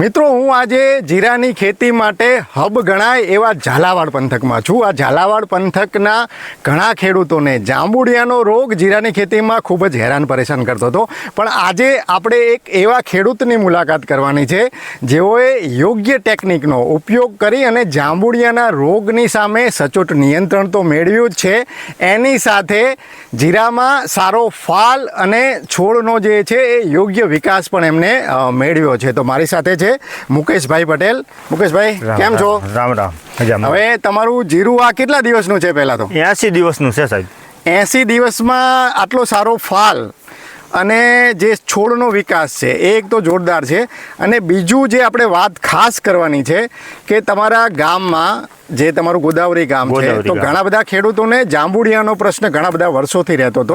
મિત્રો, હું આજે જીરાની ખેતી માટે હબ ગણાય એવા ઝાલાવાડ પંથકમાં છું. આ ઝાલાવાડ પંથકના ઘણા ખેડૂતોને જાંબુડિયાનો રોગ જીરાની ખેતીમાં ખૂબ જ હેરાન પરેશાન કરતો હતો. પણ આજે આપણે એક એવા ખેડૂતની મુલાકાત કરવાની છે, જેઓએ યોગ્ય ટેકનિકનો ઉપયોગ કરી અને જાંબુડિયાના રોગની સામે સચોટ નિયંત્રણ તો મેળવ્યું જ છે. એની સાથે જીરામાં સારો ફાલ અને છોડનો જે છે એ યોગ્ય વિકાસ પણ એમને મેળવ્યો છે. તો મારી સાથે છે મુકેશભાઈ પટેલ. મુકેશભાઈ કેમ છો? રામ, રામ. રામ હવે તમારું જીરું આ કેટલા દિવસનું છે પહેલાં તો? એસી દિવસનું છે સાહેબ. એસી દિવસમાં આટલો સારો ફાલ અને જે છોડનો વિકાસ છે એ એક તો જોરદાર છે. અને બીજું જે આપણે વાત ખાસ કરવાની છે કે તમારા ગામમાં જે તમારું ગોદાવરી ગામ છે તો ઘણા બધા ખેડૂતોને જાંબુડિયાનો પ્રશ્ન ઘણા બધા વર્ષોથી રહેતો હતો.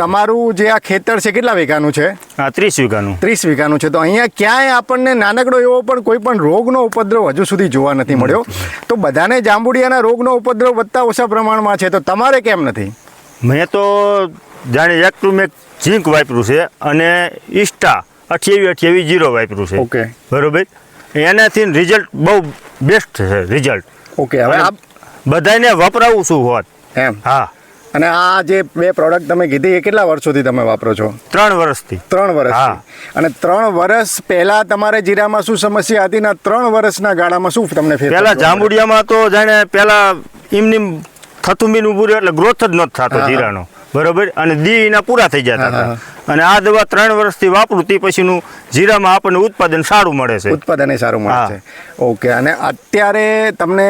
તમારું જે આ ખેતર છે કેટલા વીઘાનું છે? ત્રીસ વીઘાનું. ત્રીસ વીઘાનું છે. તો અહીંયા ક્યાંય આપણને નાનકડો એવો પણ કોઈ પણ રોગનો ઉપદ્રવ હજુ સુધી જોવા નથી મળ્યો. તો બધાને જાંબુડિયાના રોગનો ઉપદ્રવ વધતા ઓછા પ્રમાણમાં છે. તો તમારે કેમ નથી? મેં તો જાણે એક ટુ મેં ઝીંક વાપર્યું છે અને ઇસ્ટા અઠ્યાવીસ અઠ્યાવીસ જીરો વાપર્યું છે. ઓકે. બરોબર? એનાથી રિઝલ્ટ બહુ બેસ્ટ છે રિઝલ્ટ ઓકે હવે આપ બધાને વપરાવું શું હોત. એમ. હા. અને આ જે બે પ્રોડક્ટ તમે કીધી એ કેટલા વર્ષોથી તમે વાપરો છો? ત્રણ વર્ષથી. ત્રણ હા. અને ત્રણ વર્ષ પહેલા તમારે જીરામાં શું સમસ્યા હતી ને ત્રણ વર્ષના ગાળામાં શું તમને મળ્યો? જાંબુડિયામાં તો જાણે પેલા એમની થતું બીન ઉભું રહ્યું એટલે ગ્રોથ જ નથી થતો જીરાનો બરોબર? અને દી એના પૂરા થઈ જતા હતા. અને આ દવા ત્રણ વર્ષથી વાપરું તે પછીનું જીરામાં આપણને ઉત્પાદન સારું મળે છે. ઉત્પાદન એ સારું મળે છે. ઓકે અને અત્યારે તમને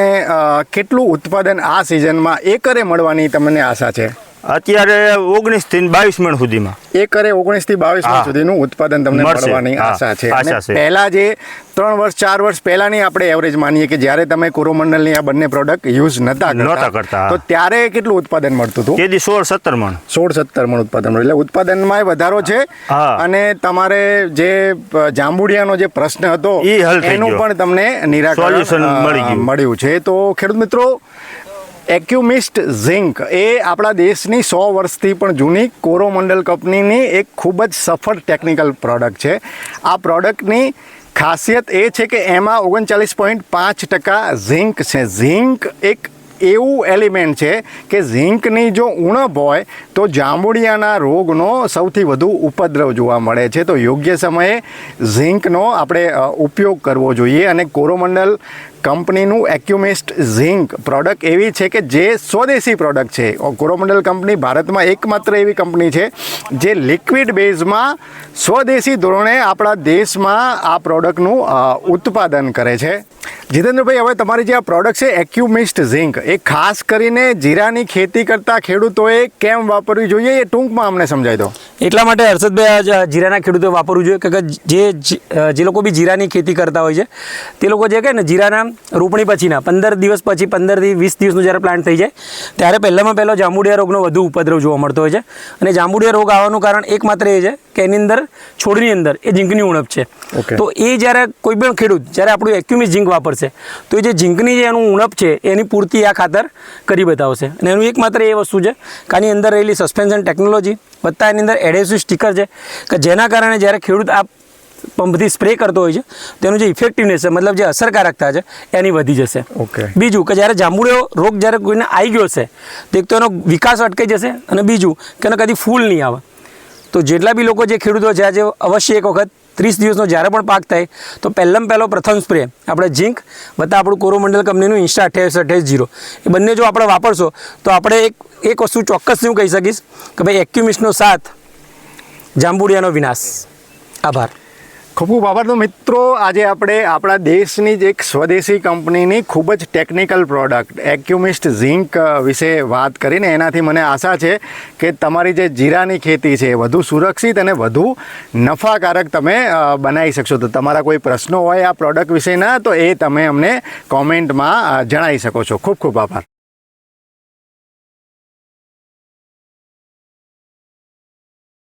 કેટલું ઉત્પાદન આ સિઝનમાં એકરે મળવાની તમને આશા છે? અત્યારે ઓગણીસથી બાવીસ મણ સુધીમાં. એકરે ઓગણીસથી બાવીસ મણ સુધીનું ઉત્પાદન તમને મળવાની આશા છે. પહેલા જે ત્રણ વર્ષ ચાર વર્ષ પહેલાની આપણે એવરેજ માનીએ કે જ્યારે તમે કોરોમંડલની આ બંને પ્રોડક્ટ યુઝ નતા નહોતા કરતા, તો ત્યારે કેટલું ઉત્પાદન મળતું હતું? તેથી સોળ સત્તર મણ. સોળ સત્તર મણ ઉત્પાદન એટલે ઉત્પાદનમાં વધારો છે. અને તમારે જે જાંબુડિયાનો જે પ્રશ્ન હતો એનું પણ તમને નિરાકરણ Solution મળી ગયું. મળ્યું છે. તો ખેડૂત મિત્રો એક્યુમિસ્ટ ઝિંક એ આપણા દેશની સો વર્ષથી પણ જૂની કોરોમંડલ કંપનીની એક ખૂબ જ સફળ ટેકનિકલ પ્રોડક્ટ છે. આ પ્રોડક્ટની ખાસિયત એ છે કે એમાં ઓગણચાલીસ પોઈન્ટ પાંચ ટકા ઝિંક છે. ઝિંક એક એવું એલિમેન્ટ છે કે ઝીંકની જો ઉણપ હોય, તો જાંબુડિયાના રોગનો સૌથી વધુ ઉપદ્રવ જોવા મળે છે. તો યોગ્ય સમયે ઝીંકનો આપણે ઉપયોગ કરવો જોઈએ અને કોરોમંડલ કંપનીનું એક્યુમિસ્ટ ઝીંક પ્રોડક્ટ એવી છે કે જે સ્વદેશી પ્રોડક્ટ છે. કોરોમંડલ કંપની ભારતમાં એકમાત્ર એવી કંપની છે જે લિક્વિડ બેઝમાં સ્વદેશી ધોરણે આપણા દેશમાં આ પ્રોડક્ટનું ઉત્પાદન કરે છે. જીતેન્દ્રભાઈ, હવે તમારી જે આ પ્રોડક્ટ છે એક્યુમિસ્ટ ઝિંક એ ખાસ કરીને જીરાની ખેતી કરતા ખેડૂતોએ કેમ વાપરવી જોઈએ એ ટૂંકમાં અમને સમજાવી દો. એટલા માટે હર્ષદભાઈ આ જીરાના ખેડૂતો વાપરવું જોઈએ કે જે જે લોકો બી જીરાની ખેતી કરતા હોય છે તે લોકો જે કહે ને જીરાના રોપણી પછીના પંદર દિવસ પછી પંદરથી વીસ દિવસનું જ્યારે પ્લાન્ટ થઈ જાય ત્યારે પહેલામાં પહેલો જાંબુડિયા રોગનો વધુ ઉપદ્રવ જોવા મળતો હોય છે. અને જાંબુડિયા રોગ આવવાનું કારણ એકમાત્ર એ છે કે એની અંદર છોડની અંદર એ ઝીંકની ઉણપ છે. તો એ જ્યારે કોઈ પણ ખેડૂત જ્યારે આપણું એક્યુમિસ ઝીંક વાપરશે તો એ જે ઝીંકની જે એનું ઉણપ છે એની પૂર્તિ આ ખાતર કરી બતાવશે. અને એનું એકમાત્ર એ વસ્તુ છે કે આની અંદર રહેલી સસ્પેન્શન ટેકનોલોજી વત્તા એની અંદર એડેસિવ સ્ટીકર છે કે જેના કારણે જ્યારે ખેડૂત આ પંપથી સ્પ્રે કરતો હોય છે તેનું જે ઇફેક્ટિવનેસ છે મતલબ જે અસરકારકતા છે એની વધી જશે. ઓકે. બીજું કે જ્યારે જાંબુડિયો રોગ જ્યારે કોઈને આવી ગયો છે તો એક તો એનો વિકાસ અટકાઈ જશે અને બીજું કે એનો કદી ફૂલ નહીં આવે. તો જેટલા બી લોકો જે ખેડૂતો છે, આજે અવશ્ય એક વખત ત્રીસ દિવસનો જ્યારે પણ પાક થાય, તો પહેલાં પહેલો પ્રથમ સ્પ્રે આપણે ઝીંક વત્તા આપણું કોરોમંડલ કંપનીનું ઇન્સ્ટા અઠ્યાવીસ અઠ્યાવીસ જીરો એ બંને જો આપણે વાપરશો, તો આપણે એક એક વસ્તુ ચોક્કસ હું કહી શકીશ કે ભાઈ એક્યુમિસનો સાથ જાંબુડિયાનો વિનાશ. આભાર. ખૂબ ખૂબ આભાર. તો મિત્રો, આજે આપણે આપણા દેશની જ એક સ્વદેશી કંપનીની ખૂબ જ ટેકનિકલ પ્રોડક્ટ, એક્યુમિસ્ટ ઝિંક વિશે વાત કરીને એનાથી મને આશા છે કે તમારી જે જીરાની ખેતી છે એ વધુ સુરક્ષિત અને વધુ નફાકારક તમે બનાવી શકશો. તો તમારા કોઈ પ્રશ્નો હોય આ પ્રોડક્ટ વિશેના, તો એ તમે અમને કોમેન્ટમાં જણાવી શકો છો. ખૂબ ખૂબ આભાર.